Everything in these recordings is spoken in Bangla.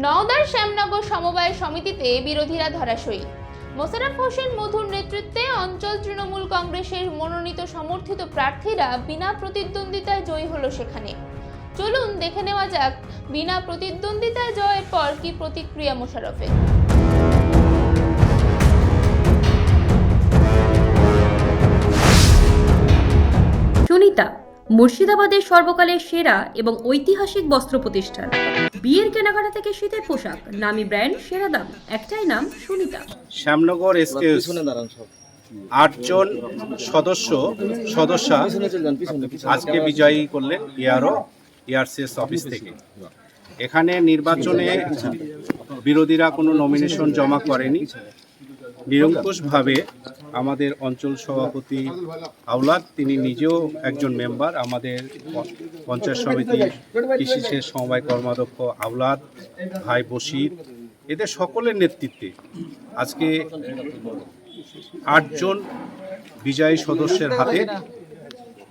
নওদার শ্যামনগর সমবায় সমিতিতে বিরোধীরা ধরাশয়ী। মোশাররফ হোসেন মধুর নেতৃত্বে অঞ্চল তৃণমূল কংগ্রেসের মনোনীত সমর্থিত প্রার্থীরা বিনা প্রতিদ্বন্দ্বিতায় জয়ী হলো সেখানে। চলুন দেখে নেওয়া যাক বিনা প্রতিদ্বন্দ্বিতায় জয়ের পর কি প্রতিক্রিয়া মোশাররফের। সুনিতা মুর্শিদাবাদের সর্বকালের সেরা এবং ঐতিহাসিক বস্ত্র প্রতিষ্ঠান। বিয়ের কেনাকাটা থেকে শীতের পোশাক। নামি ব্র্যান্ড, সেরা দাম। একটাই নাম, সুনিতা। শ্যামনগর আটজন সদস্য, সদস্যা আজকে বিজয়ী করলেন ইয়ারও, ইয়ারসিএস অফিস থেকে। এখানে নির্বাচনে বিরোধীরা কোনো নমিনেশন জমা করেনি। নিরঙ্কুশভাবে আমাদের অঞ্চল সভাপতি আওলাদ, তিনি নিজেও একজন মেম্বার। আমাদের পঞ্চায়েত সমিতির কৃষি সেচ সমবায় কর্মাধ্যক্ষ আওলাদ, ভাই বশির, এদের সকলের নেতৃত্বে আজকে আটজন বিজয়ী সদস্যের হাতে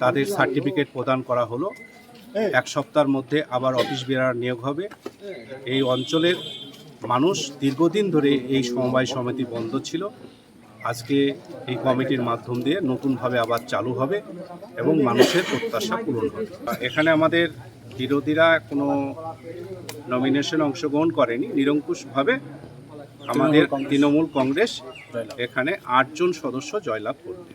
তাদের সার্টিফিকেট প্রদান করা হলো। এক সপ্তাহের মধ্যে আবার অফিস বেরার নিয়োগ হবে। এই অঞ্চলের মানুষ দীর্ঘদিন ধরে এই সমবায় সমিতি বন্ধ ছিল। আজকে এই কমিটির মাধ্যম দিয়ে নতুনভাবে আবার চালু হবে এবং মানুষের প্রত্যাশা পূরণ হবে। এখানে আমাদের বিরোধীরা কোনো নমিনেশন অংশগ্রহণ করেনি। নিরঙ্কুশভাবে আমাদের তৃণমূল কংগ্রেস এখানে আটজন সদস্য জয়লাভ করবে।